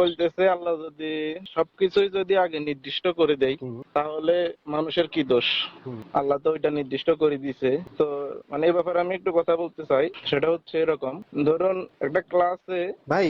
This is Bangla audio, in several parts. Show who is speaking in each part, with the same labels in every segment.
Speaker 1: বলতেছে আল্লাহ যদি সবকিছুই যদি আগে নির্দিষ্ট করে দেয় তাহলে মানুষের কি দোষ? আল্লাহ তো ওইটা নির্দিষ্ট করে দিছে। তো মানে এই ব্যাপারে আমি একটু কথা বলতে চাই। সেটা হচ্ছে এরকম ধরুন একটা ক্লাসে
Speaker 2: ভাই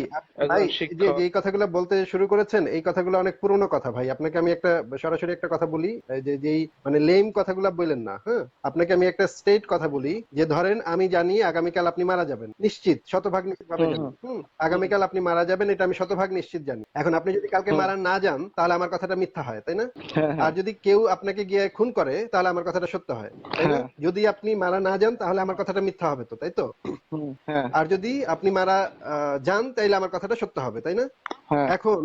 Speaker 2: যে
Speaker 1: শিক্ষক
Speaker 2: কথাগুলো বলতে শুরু করেছেন এই কথাগুলো অনেক পুরনো কথা ভাই। আপনাকে আমি একটা সরাসরি একটা কথা বলি এই যে যেই মানে লেম কথাগুলো বললেন না হ্যাঁ? আপনাকে আমি একটা স্টেট কথা বলি যে ধরেন আমি জানি আগামীকাল আপনি মারা যাবেন। নিশ্চিত শতভাগ নিশ্চিত ভাবে জানি।
Speaker 1: হুম।
Speaker 2: আগামীকাল আপনি মারা যাবেন এটা আমি শতভাগ নিশ্চিত জানি। এখন আপনি যদি কালকে মারা না যান তাহলে আমার কথাটা মিথ্যা হয় তাই না?
Speaker 1: হ্যাঁ
Speaker 2: আর
Speaker 1: হ্যাঁ
Speaker 2: যদি কেউ আপনাকে গিয়ে খুন করে তাহলে আমার কথাটা সত্য হয় তাই না?
Speaker 1: হ্যাঁ।
Speaker 2: যদি আপনি মারা না যান তাহলে আমার কথাটা মিথ্যা হবে তো তাই তো?
Speaker 1: হ্যাঁ।
Speaker 2: আর যদি আপনি মারা আহ, যান তাইলে আমার কথাটা সত্য হবে তাই না?
Speaker 1: হ্যাঁ।
Speaker 2: এখন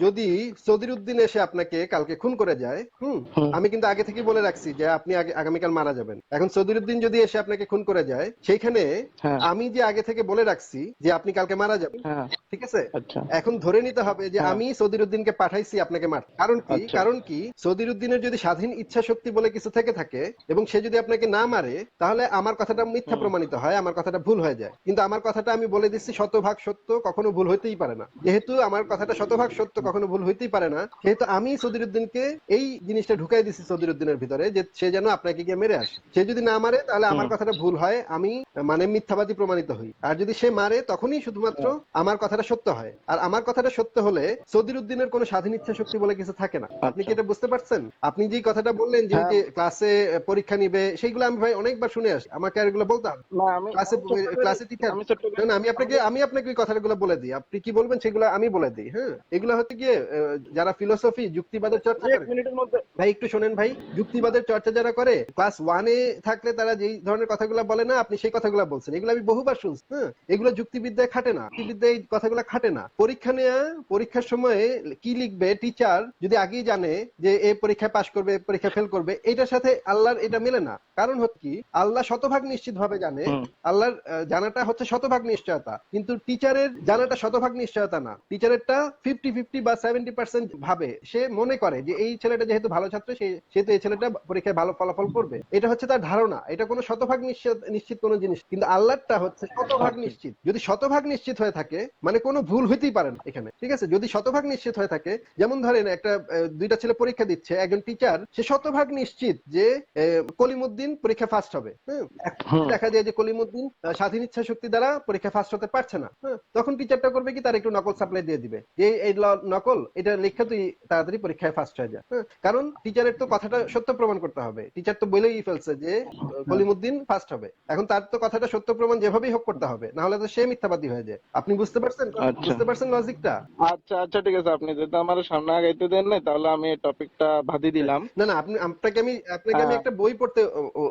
Speaker 2: যদি সদির উদ্দিন এসে আপনাকে কালকে খুন করে যায় হুম। আমি কিন্তু আগে থেকে বলে রাখছি যে আপনি আগে- আগামীকাল মারা যাবেন। এখন সদির উদ্দিন যদি এসে আপনাকে খুন করে যায় সেইখানে
Speaker 1: হ্যাঁ।
Speaker 2: আমি যে আগে থেকে বলে রাখছি যে আপনি কালকে মারা যাবেন
Speaker 1: হ্যাঁ।
Speaker 2: ঠিক আছে?
Speaker 1: আচ্ছা।
Speaker 2: এখন ধরে নিতে হবে যে
Speaker 1: হ্যাঁ।
Speaker 2: আমি সদির উদ্দিনকে পাঠাইছি আপনাকে মারতে কারণ কি?
Speaker 1: আচ্ছা।
Speaker 2: কারণ কি? সদির উদ্দিনের যদি স্বাধীন ইচ্ছা শক্তি বলে কিছু থেকে থাকে এবং সে যদি আপনাকে না মারে তাহলে আমার কথাটা মিথ্যা প্রমাণিত হয় আমার কথাটা ভুল হয়ে যায়। কিন্তু আমার কথাটা আমি বলে দিচ্ছি শতভাগ সত্য কখনো ভুল হইতেই পারে না। যেহেতু আমার কথাটা শতভাগ সত্য কখনো ভুল হইতেই পারে না। সেহেতু আমি সদির উদ্দিনকে এই জিনিসটা ঢুকাই দিচ্ছি সদির উদ্দিনের ভিতরে যে সে যেন আপনাকে গিয়ে মেরে আসে। সে যদি না মারে তাহলে আমার কথাটা ভুল হয়। আমি মানে মিথ্যাবাদী প্রমাণিত হই। আর যদি সে মারে তখনই শুধুমাত্র আমার কথাটা সত্য হয়। আর আমার কথাটা সত্য হলে সদির উদ্দিনের কোনো স্বাধীন ইচ্ছা শক্তি বলে কিছু থাকে না। আপনি কি
Speaker 1: আচ্ছা।
Speaker 2: এটা বুঝতে পারছেন? আপনি যে কথাটা বললেন যে
Speaker 1: হ্যাঁ।
Speaker 2: ক্লাসে পরীক্ষা নিবে সেইগুলো আমি ভাই অনেকবার শুনে আসি। আমাকে আর এগুলো বলতাম
Speaker 1: না। আমি
Speaker 2: ক্লাসে ক্লাসে টিচার
Speaker 1: আমি
Speaker 2: আপনাকে আমি আপনাকে ওই কথাগুলো বলে দিই। আপনি কি বলবেন সেগুলো আমি বলে দিই হ্যাঁ? এগুলো হচ্ছে গিয়ে যারা ফিলোসফি যুক্তিবাদের চর্চা করে। ভাই একটু শোনেন ভাই যুক্তিবাদের চর্চা যারা করে ক্লাস ওয়ানে থাকলে তারা যেই ধরনের কথাগুলো বলে না আপনি সেই কথাগুলো বলছেন। এগুলো আমি বহুবার শুনছি হ্যাঁ? এগুলো যুক্তিবিদ্যায় খাটে না। যুক্তিবিদ্যায় এই কথাগুলো খাটে না। পরীক্ষা নেওয়া পরীক্ষার সময় কি লিখবে টিচার যদি আগেই জানে যে এই পরীক্ষায় পাশ করবে এ পরীক্ষা ফেল করবে এটার সাথে আল্লাহর এটা মেলে না। কারণ হচ্ছে কি আল্লাহ শতভাগ নিশ্চিত ভাবে জানে। আল্লাহর জানাটা হচ্ছে শতভাগ নিশ্চয়তা। কিন্তু টিচারের জানাটা শতভাগ নিশ্চয়তা না। টিচারেরটা ফিফটি ফিফটি বা সেভেন্টি পার্সেন্ট ভাবে সে মনে করে যে এই ছেলেটা যেহেতু ভালো ছাত্র সে সেহেতু এই ছেলেটা পরীক্ষায় ভালো ফলাফল করবে। এটা হচ্ছে তার ধারণা। এটা কোনো শতভাগ নিশ্চিত নিশ্চিত কোনো জিনিস। কিন্তু আল্লাহটা হচ্ছে শতভাগ। নিশ্চিত। যদি শতভাগ নিশ্চিত হয়ে থাকে মানে কোনো ভুল হইতেই পারে না এখানে। ঠিক আছে? যদি শতভাগ নিশ্চিত হয়ে থাকে যেমন ধরেন একটা দুইটা ছেলে পরীক্ষা দিচ্ছে একজন টিচার সে শতভাগ নিশ্চিত যে কলিমুদ্দিন পরীক্ষা ফার্স্ট হবে। হ্যাঁ? দেখা যায় যে কলিমুদ্দিন স্বাধীন ইচ্ছা শক্তি দ্বারা পরীক্ষা ফার্স্ট হতে পারছে না। হ্যাঁ, তখন টিচারটা করবে কি? তার একটু নকল সাপ্লাই দিয়ে দিবে। যে এই ল- নকল এটা লেখা তুই তাড়াতাড়ি পরীক্ষায় ফার্স্ট হয়ে যা। হ্যাঁ, কারণ টিচারের তো কথাটা সত্য প্রমাণ করতে হবে। টিচার তো বলেই ফেলছে যে আহ, কলিমুদ্দিন ফার্স্ট হবে। এখন তার তো কথাটা সত্য প্রমাণ যেভাবেই হোক করতে হবে না হলে তো সে মিথ্যাবাদী হয়ে যায়। আপনি বুঝতে পারছেন?
Speaker 1: আচ্ছা।
Speaker 2: বুঝতে পারছেন লজিকটা
Speaker 1: আচ্ছা আচ্ছা ঠিক আছে। আপনি যদি আমার সামনে আগাইতে দেন নাই তাহলে আমি এই টপিকটা ভাদি দিলাম।
Speaker 2: না না আপনি আপনাকে আমি আপনাকে আমি
Speaker 1: হ্যাঁ।
Speaker 2: একটা বই পড়তে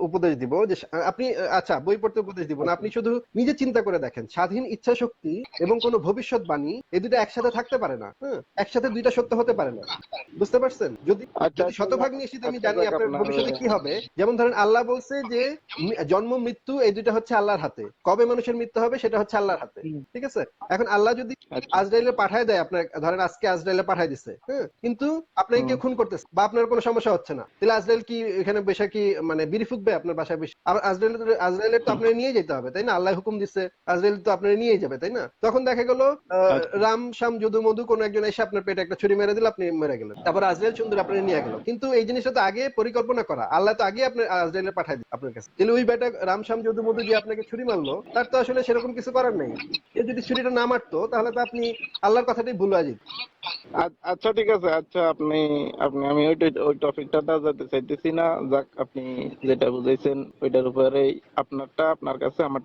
Speaker 2: উপদেশ দিব যে আপনি আচ্ছা বই পড়তে উপদেশ দিব না। আপনি শুধু নিজে চিন্তা করে দেখেন। স্বাধীন ইচ্ছা শক্তি এবং কোন ভবিষ্যৎবাণী এই দুটো একসাথে থাকতে পারে না। হ্যাঁ একসাথে দুইটা সত্য হতে পারে না। বুঝতে পারছেন? যদি
Speaker 1: আচ্ছা,
Speaker 2: শতভাগ নিশ্চিত আমি
Speaker 1: আচ্ছা,
Speaker 2: জানি আপনার ভবিষ্যতে কি হবে যেমন ধরেন আল্লাহ বলছে যে জন্ম মৃত্যু এই দুইটা হচ্ছে আল্লাহর হাতে। কবে মানুষের মৃত্যু হবে সেটা হচ্ছে আল্লাহর হাতে। ঠিক আছে? এখন আল্লাহ যদি
Speaker 1: আচ্ছা।
Speaker 2: আজরাইলে পাঠায় দেয় আপনার ধরেন আজকে আজরাইলে পাঠায় দিছে হ্যাঁ? কিন্তু আপনাকে কেউ খুন করতেছে বা আপনার কোনো সমস্যা হচ্ছে না। তাহলে আজরাইল কি এখানে বসে কি মানে বিড়ি ফুকবে আপনার বাসায় বেশি আবার আজরাইল আজরাইলের তো আপনার নিয়ে যেতে হবে তাই না? আল্লাহ হুকুম দিচ্ছে আজরাইল তো আপনার নিয়ে যাবে তাই না? তখন দেখা গেল
Speaker 1: আচ্ছা।
Speaker 2: রাম শ্যাম যদু মধু কোন একজন এসে আপনার পেটে একটা ছুরি মেরে দিল, আপনি মেরে গেলেন। তারপর আজরাইল সুন্দর আপনার নিয়ে গেল। কিন্তু এই জিনিসটা তো আগে পরিকল্পনা করা। আল্লাহ তো আগে আপনার আজরাইলে পাঠায় দিল আপনার কাছে। তাহলে ওই বেটা রাম শ্যাম যদু মধু যে আপনাকে ছুরি মারলো, তার তো আসলে সেরকম কিছু করার নেই। এ যদি ছুরিটা না মারতো, তাহলে তো আপনি আল্লাহর কথাটাই ভুল হয়ে যেত।
Speaker 1: আচ্ছা ঠিক আছে। আচ্ছা আপনি আপনি, আমি ওই ওই টপিকটা যেতে চাইতেছি না। যাক, আপনি যেটা বুঝাইছেন, ওইটার উপরেই আপনারটা, আপনার কাছে, আমার